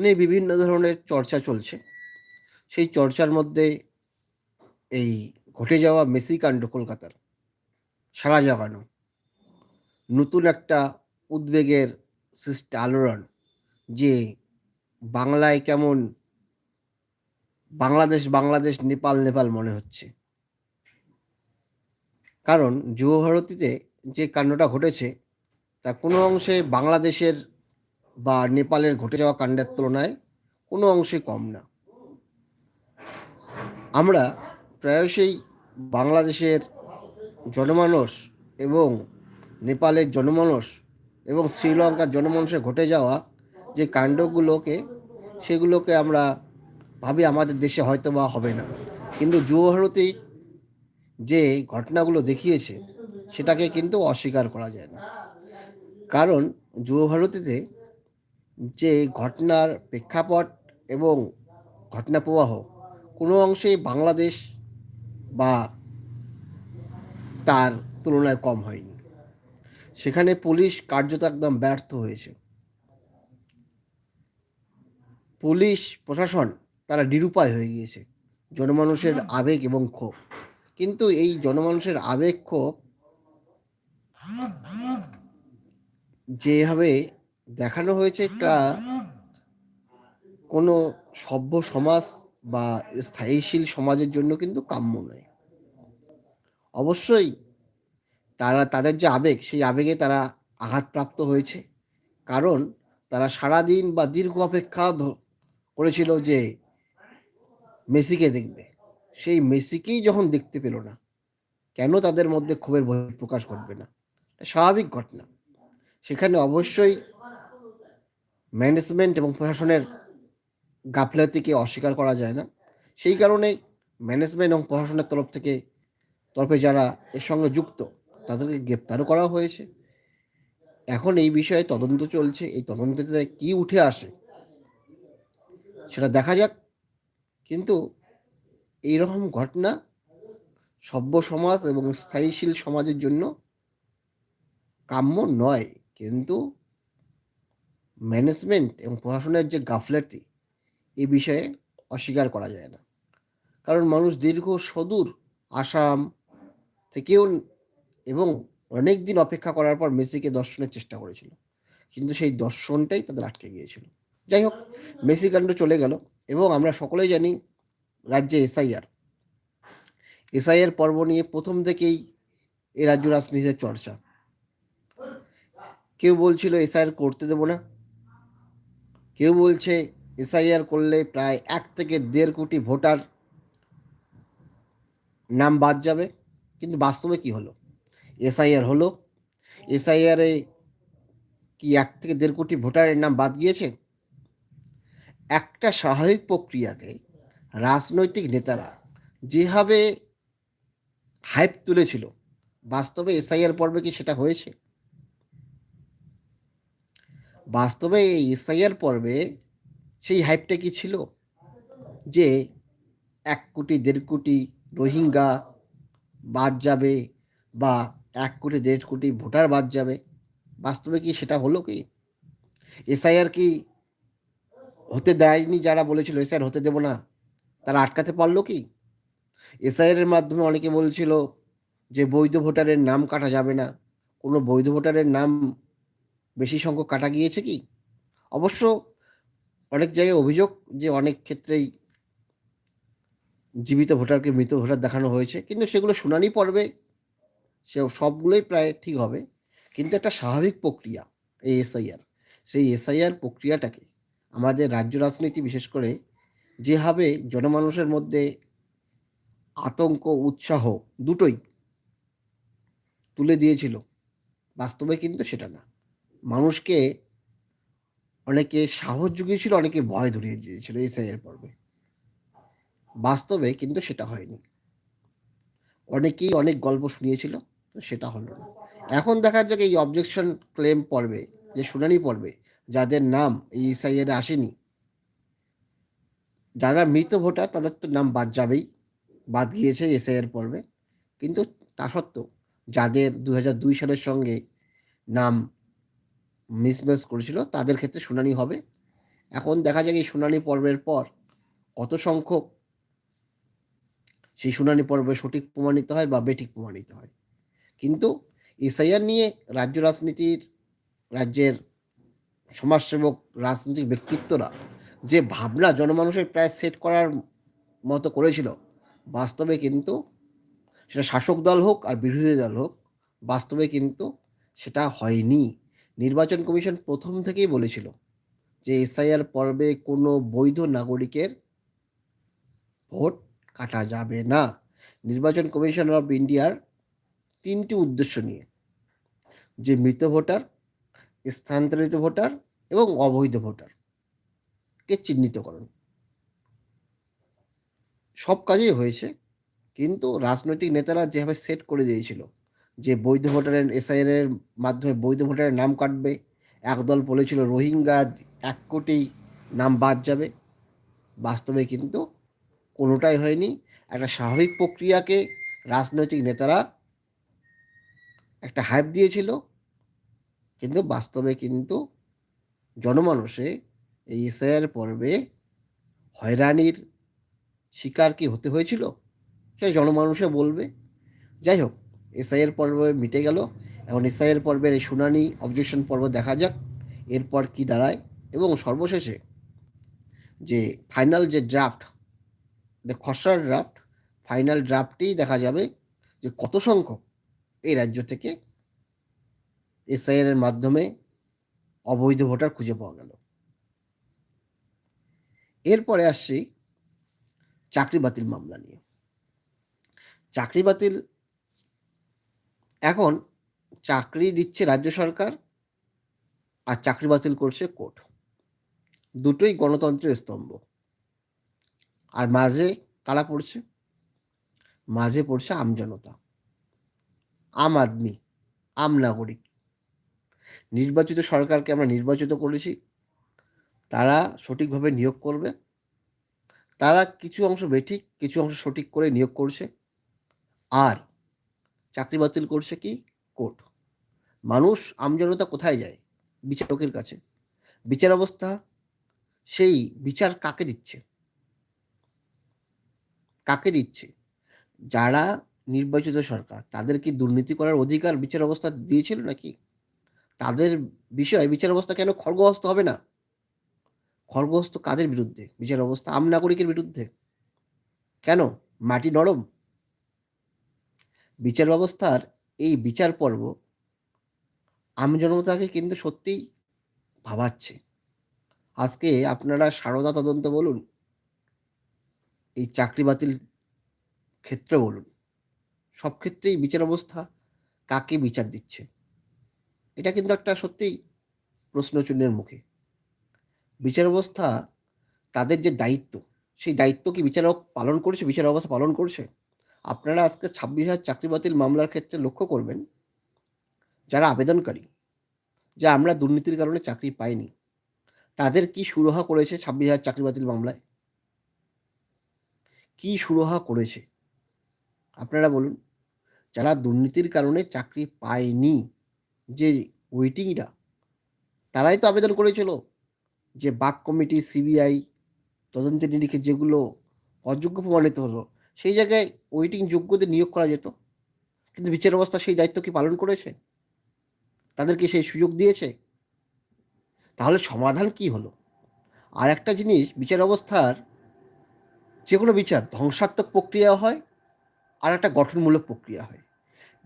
নিয়ে বিভিন্ন ধরনের চর্চা চলছে। সেই চর্চার মধ্যে এই ঘটে যাওয়া মেসি কাণ্ড কলকাতার সারা জাগানো। নতুন একটা উদ্বেগের সৃষ্টি, আলোড়ন যে বাংলায় কেমন বাংলাদেশ বাংলাদেশ, নেপাল নেপাল মনে হচ্ছে। কারণ যুবভারতীতে যে কাণ্ডটা ঘটেছে তা কোনো অংশে বাংলাদেশের বা নেপালের ঘটে যাওয়া কাণ্ডের তুলনায় কোনো অংশে কম না। আমরা প্রায়শই বাংলাদেশের জনমানস এবং নেপালের জনমানস এবং শ্রীলঙ্কার জনমানসে ঘটে যাওয়া যে কাণ্ডগুলোকে, সেগুলোকে আমরা ভাবি আমাদের দেশে হয়তো বা হবে না। কিন্তু যুবভারতী যে ঘটনাগুলো দেখিয়েছে, সেটাকে কিন্তু অস্বীকার করা যায় না। কারণ যুবভারতীতে যে ঘটনার প্রেক্ষাপট এবং ঘটনা প্রবাহ কোনো অংশেই বাংলাদেশ বা তার তুলনায় কম হয়নি। সেখানে পুলিশ কার্যত একদম ব্যর্থ হয়েছে। পুলিশ প্রশাসন তারা নিরুপায় হয়ে গিয়েছে। জনমানুষের আবেগ এবং ক্ষোভ। কিন্তু এই জনমানুষের আবেগ ক্ষোভ যেভাবে দেখানো হয়েছে একটা কোনো সভ্য সমাজ বা স্থায়ীশীল সমাজের জন্য কিন্তু কাম্য নয়। অবশ্যই তারা, তাদের যে আবেগ, সেই আবেগে তারা আঘাতপ্রাপ্ত হয়েছে। কারণ তারা সারাদিন বা দীর্ঘ অপেক্ষা করেছিল যে মেসিকে দেখবে। সেই মেসিকেই যখন দেখতে পেল না, কেন তাদের মধ্যে ক্ষোভের প্রকাশ ঘটবে না? স্বাভাবিক ঘটনা। সেখানে অবশ্যই ম্যানেজমেন্ট এবং প্রশাসনের গাফলাতিকে অস্বীকার করা যায় না। সেই কারণে ম্যানেজমেন্ট এবং প্রশাসনের তরফ থেকে, তরফে যারা এর সঙ্গে যুক্ত, তাদেরকে গ্রেপ্তারও করা হয়েছে। এখন এই বিষয়ে তদন্ত চলছে। এই তদন্ততে কি উঠে আসে সেটা দেখা যাক। কিন্তু এইরকম ঘটনা সভ্য সমাজ এবং স্থায়ীশীল সমাজের জন্য কাম্য নয়। কিন্তু ম্যানেজমেন্ট এবং প্রশাসনের যে গাফলাতি, এ বিষয়ে অস্বীকার করা যায় না। কারণ মানুষ দীর্ঘ সদূর আসাম থেকেও এবং অনেক দিন অপেক্ষা করার পর মেসিকে দর্শনের চেষ্টা করেছিল। কিন্তু সেই দর্শনটাই তাদের আটকে গিয়েছিল। যাই হোক, মেসি কাণ্ড চলে গেল এবং আমরা সকলেই জানি রাজ্যে এসআইআর। এসআইআর পর্ব নিয়ে প্রথম থেকেই এ রাজ্য রাজনীতির চর্চা। কেউ বলছিল এসআইআর করতে দেবো না। কেউ বলছে এসআইআর করলে প্রায় এক থেকে দেড় কোটি ভোটার নাম বাদ যাবে, কিন্তু বাস্তবে কি হলো? এসআইআর হলো? এসআইআরে কি এক থেকে দেড় কোটি ভোটারের নাম বাদ গিয়েছে? একটা স্বাভাবিক প্রক্রিয়াকে রাজনৈতিক নেতারা যেভাবে হাইপ তুলেছিল, বাস্তবে এসআইআর পর্বে কি সেটা হয়েছে? বাস্তবে এই এসআইআর পর্বে সেই হাইপটা কি ছিল? যে এক কোটি, দেড় কোটি রোহিঙ্গা বাদ যাবে বা এক কোটি, দেড় কোটি ভোটার বাদ যাবে, বাস্তবে কি সেটা হলো কি? এসআইআর কি হতে দেয়নি যারা বলেছিল, এসআইআর হতে দেব না, তারা আটকাতে পারল কি? এসআইআর মাধ্যমে অনেকে বলছিল যে বৈধ ভোটারের নাম কাটা যাবে না, কোনো বৈধ ভোটারের নাম বেশি সংখ্যক কাটা গিয়েছে কি? অবশ্য অনেক জায়গায় অভিযোগ যে অনেক ক্ষেত্রেই জীবিত ভোটারকে মৃত ভোটার দেখানো হয়েছে। কিন্তু সেগুলো শুনানি পর্বে সে সবগুলোই প্রায় ঠিক হবে। কিন্তু একটা স্বাভাবিক প্রক্রিয়া এই এসআইআর, সেই এসআইআর প্রক্রিয়াটাকে আমাদের রাজ্য রাজনীতি, বিশেষ করে যেভাবে জনমানুষের মধ্যে আতঙ্ক, উৎসাহ দুটোই তুলে দিয়েছিল, বাস্তবে কিন্তু সেটা না। মানুষকে অনেকে সাহস জুগিয়েছিল, অনেকে ভয় ধরিয়ে দিয়েছিল এসআইয়ের পর্বে। বাস্তবে কিন্তু সেটা হয়নি। অনেকেই অনেক গল্প শুনিয়েছিল সেটা হলো না। এখন দেখা যাক এই অবজেকশন ক্লেম পর্বে, যে শুনানি পর্বে, যাদের নাম এই এসআইআরে আসেনি, যারা মৃত ভোটার, তাদের তো নাম বাদ যাবেই, বাদ গিয়েছে এসআইআর পর্বে। কিন্তু তা সত্ত্বেও, যাদের দু হাজার দুই সালের সঙ্গে নাম মিসম্যাচ করেছিল, তাদের ক্ষেত্রে শুনানি হবে। এখন দেখা যায় এই শুনানি পর্বের পর কত সংখ্যক সেই শুনানি পর্বে সঠিক প্রমাণিত হয় বা বেঠিক প্রমাণিত হয়। কিন্তু এসআইআর নিয়ে রাজ্য রাজনীতির, রাজ্যের সমাজসেবক, রাজনৈতিক ব্যক্তিত্বরা যে ভাবনা জনমানুষের প্রায় সেট করার মতো করেছিল, বাস্তবে কিন্তু সেটা শাসক দল হোক আর বিরোধী দল হোক, বাস্তবে কিন্তু সেটা হয়নি। নির্বাচন কমিশন প্রথম থেকেই বলেছিল যে এসআইআর পর্বে কোনো বৈধ নাগরিকের ভোট কাটা যাবে না। নির্বাচন কমিশন অফ ইন্ডিয়ার তিনটি উদ্দেশ্য নিয়ে, যে মৃত ভোটার, স্থানান্তরিত ভোটার এবং অবৈধ ভোটারকে চিহ্নিতকরণ। সব কাজেই হয়েছে, কিন্তু রাজনৈতিক নেতারা যেভাবে সেট করে দিয়েছিল যে বৈধ ভোটারের এসআইআর এর মাধ্যমে বৈধ ভোটারের নাম কাটবে, একদল বলেছিল রোহিঙ্গা, এক কোটি নাম বাদ যাবে। বাস্তবে কিন্তু কোনোটাই হয়নি। একটা স্বাভাবিক প্রক্রিয়াকে রাজনৈতিক নেতারা একটা হাইপ দিয়েছিল। কিন্তু বাস্তবে কিন্তু জনমানুষে এই এসআইআর পর্বে হয়রানির শিকার কি হতে হয়েছিল সে জনমানুষে বলবে। যাই হোক এসআইয়ের পর্ব মিটে গেল। এখন এসআইয়ের পর্বের এই শুনানি অবজেকশন পর্ব দেখা যাক, এরপর কি দাঁড়ায় এবং সর্বশেষে যে ফাইনাল যে ড্রাফট খসড়ার ড্রাফট ফাইনাল ড্রাফটেই দেখা যাবে যে কত সংখ্যক এই রাজ্য থেকে এসআইআর এর মাধ্যমে অবৈধ ভোটার খুঁজে পাওয়া গেল। এরপরে আসছি চাকরি বাতিল মামলা নিয়ে। চাকরি বাতিল এখন চাকরি দিচ্ছে রাজ্য সরকার আর চাকরি বাতিল করছে কোর্ট। দুটোই গণতন্ত্রের স্তম্ভ। আর মাঝে কারা পড়ছে? মাঝে পড়ছে আমজনতা আম আদমি, আম নাগরিক। নির্বাচিত সরকারকে আমরা নির্বাচিত করেছি, তারা সঠিকভাবে নিয়োগ করবে, তারা কিছু অংশ বেঠিক, কিছু অংশ সঠিক করে নিয়োগ করছে, আর চাকরি বাতিল করছে কি? কোর্ট। মানুষ, আমজনতা কোথায় যায়? বিচারকের কাছে। বিচার অবস্থা সেই বিচার কাকে দিচ্ছে? কাকে দিচ্ছে? যারা নির্বাচিত সরকার, তাদের কি দুর্নীতি করার অধিকার বিচার অবস্থা দিয়েছিল নাকি? তাদের বিষয়ে বিচার অবস্থা কেন খর্গহস্ত হবে না? খর্গহস্ত কাদের বিরুদ্ধে? বিচার অবস্থা আম নাগরিকের বিরুদ্ধে। কেন? মাটি নরম? বিচার ব্যবস্থার এই বিচার পর্ব আমি আমজনতাকে কিন্তু সত্যিই ভাবাচ্ছে। আজকে আপনারা সারদা তদন্ত বলুন, এই চাকরি বাতিল ক্ষেত্রে বলুন, সব ক্ষেত্রেই বিচার অবস্থা কাকে বিচার দিচ্ছে? এটা কিন্তু একটা সত্যিই প্রশ্নচিহ্নের মুখে। বিচার অবস্থা তাদের যে দায়িত্ব, সেই দায়িত্ব কি বিচারক পালন করছে? বিচার অবস্থা পালন করছে? আপনারা আজকে ছাব্বিশ হাজার চাকরি বাতিল মামলার ক্ষেত্রে লক্ষ্য করবেন, যারা আবেদনকারী, যা আমরা দুর্নীতির কারণে চাকরি পাইনি, তাদের কি সুরহা করেছে ছাব্বিশ হাজার চাকরি বাতিল মামলায়? কি সুরহা করেছে? আপনারা বলুন, যারা দুর্নীতির কারণে চাকরি পায়নি, যে ওয়েটিংটা তারাই তো আবেদন করেছিল যে বাক কমিটি, সিবিআই তদন্তের নিরিখে যেগুলো অযোগ্য প্রমাণিত হলো সেই জায়গায় ওয়েটিং যোগ্যদের নিয়োগ করা যেত। কিন্তু বিচার অবস্থা সেই দায়িত্ব কি পালন করেছে? তাদেরকে সেই সুযোগ দিয়েছে? তাহলে সমাধান কি হলো? আর একটা জিনিস, বিচার অবস্থার যে কোনো বিচার ধ্বংসাত্মক প্রক্রিয়া হয়, আর একটা গঠনমূলক প্রক্রিয়া হয়।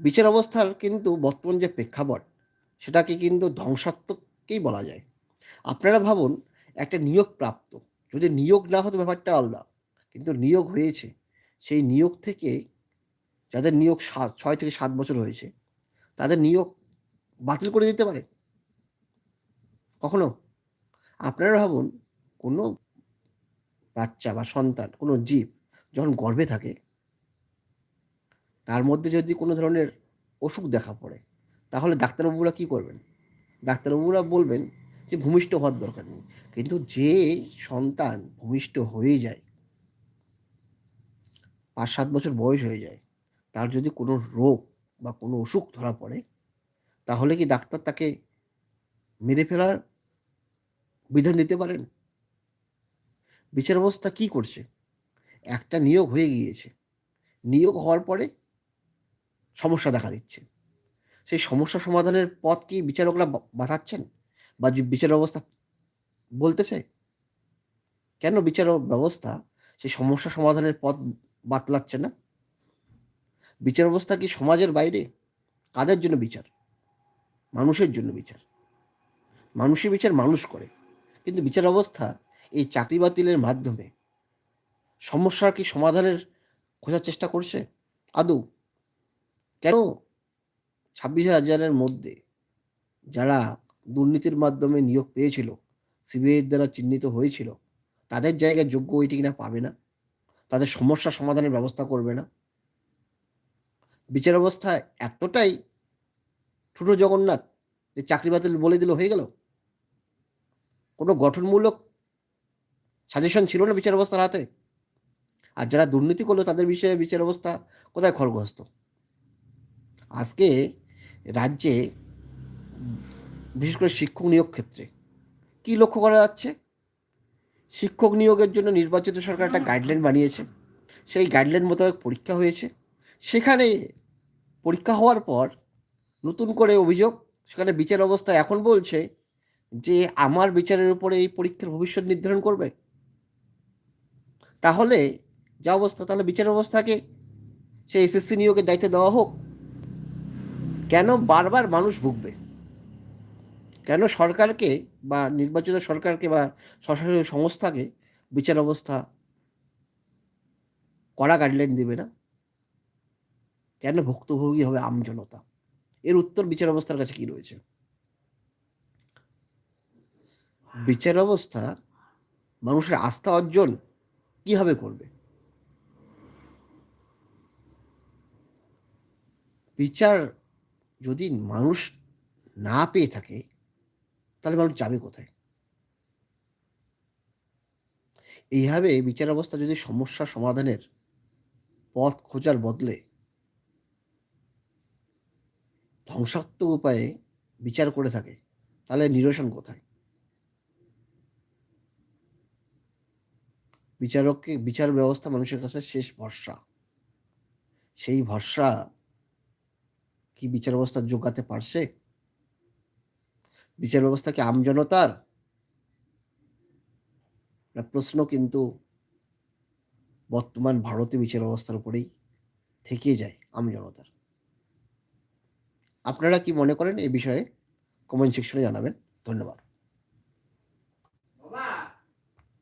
বিচার অবস্থার কিন্তু বর্তমান যে প্রেক্ষাপট, সেটাকে কিন্তু ধ্বংসাত্মককেই বলা যায়। আপনারা ভাবুন, একটা নিয়োগ প্রাপ্ত যদি নিয়োগ না হতো ব্যাপারটা আলাদা, কিন্তু নিয়োগ হয়েছে। সেই নিয়োগ থেকে যাদের নিয়োগ সাত, ছয় থেকে সাত বছর হয়েছে, তাদের নিয়োগ বাতিল করে দিতে পারে? কখনো? আপনারা ভাবুন, কোনো বাচ্চা বা সন্তান, কোনো জীব যখন গর্ভে থাকে, তার মধ্যে যদি কোনো ধরনের অসুখ দেখা পড়ে, তাহলে ডাক্তারবাবুরা কি করবেন? ডাক্তারবাবুরা বলবেন যে, ভূমিষ্ঠ হওয়ার দরকার নেই। কিন্তু যে সন্তান ভূমিষ্ঠ হয়ে যায় পাঁচ সাত বছর বয়স হয়ে যায়, তার যদি কোনো রোগ বা কোনো অসুখ ধরা পড়ে, তাহলে কি ডাক্তার তাকে মেরে ফেলার বিধান দিতে পারেন? বিচার ব্যবস্থা কী করছে? একটা নিয়োগ হয়ে গিয়েছে। নিয়োগ হওয়ার পরে সমস্যা দেখা দিচ্ছে। সেই সমস্যা সমাধানের পথ কি বিচারকরা বা- বাতাচ্ছেন বা বিচার ব্যবস্থা বলতেছে? কেন বিচার ব্যবস্থা সেই সমস্যা সমাধানের পথ বাতলাচ্ছে না? বিচার ব্যবস্থা কি সমাজের বাইরে? কাদের জন্য বিচার? মানুষের জন্য বিচার। মানুষের বিচার, মানুষ করে। কিন্তু বিচার ব্যবস্থা এই চাকরি বাতিলের মাধ্যমে সমস্যার কি সমাধানের খোঁজার চেষ্টা করছে? আদৌ? কেন? ছাব্বিশ হাজারের মধ্যে যারা দুর্নীতির মাধ্যমে নিয়োগ পেয়েছিল, সিবিআইয়ের দ্বারা চিহ্নিত হয়েছিল, তাদের জায়গায় যোগ্য ওইটি কিনা পাবে না? তাদের সমস্যা সমাধানের ব্যবস্থা করবে না। বিচার ব্যবস্থা এতটাই ঠুটো জগন্নাথ যে চাকরি বাতিল বলে দিল, হয়ে গেল? কোনো গঠনমূলক সাজেশন ছিল না বিচার ব্যবস্থার হাতে? আর যারা দুর্নীতি করল তাদের বিষয়ে বিচার ব্যবস্থা কোথায় খড়গহস্ত? আজকে রাজ্যে বিশেষ করে শিক্ষক নিয়োগ ক্ষেত্রে কি লক্ষ্য করা যাচ্ছে? শিক্ষক নিয়োগের জন্য নির্বাচিত সরকার একটা গাইডলাইন বানিয়েছে। সেই গাইডলাইন মোতাবেক পরীক্ষা হয়েছে। সেখানে পরীক্ষা হওয়ার পর নতুন করে অভিযোগ, সেখানে বিচার অবস্থা এখন বলছে যে আমার বিচারের উপরে এই পরীক্ষার ভবিষ্যৎ নির্ধারণ করবে। তাহলে যা অবস্থা, তাহলে বিচার অবস্থাকে সে এসএসসি নিয়োগের দায়িত্ব দেওয়া হোক। কেন বারবার মানুষ ভুগবে? কেন সরকারকে বা নির্বাচিত সরকারকে বা স্বশাসিত সংস্থাকে বিচার অবস্থা কড়া গাইডলাইন দেবে না। কেন ভুক্তভোগী হবে আমজনতা এর উত্তর বিচার অবস্থার কাছে কি রয়েছে? বিচার অবস্থা মানুষের আস্থা অর্জন কীভাবে করবে? বিচার যদি মানুষ না পেয়ে থাকে তাহলে মানুষ যাবে কোথায়? এইভাবে বিচার অবস্থা যদি সমস্যা সমাধানের পথ খোঁজার বদলে ধ্বংসাত্মক উপায়ে বিচার করে থাকে, তাহলে নিরসন কোথায়? বিচারককে, বিচার ব্যবস্থা মানুষের কাছে শেষ ভরসা। সেই ভরসা কি বিচার ব্যবস্থা যোগাতে পারছে? বিচার ব্যবস্থা কি আমজনতার প্রশ্ন কিন্তু বর্তমান ভারতীয় বিচার ব্যবস্থার উপরেই থেকে যায় আমজনতার আপনারা কি মনে করেন এই বিষয়ে? কমেন্ট সেকশনে জানাবেন। ধন্যবাদ।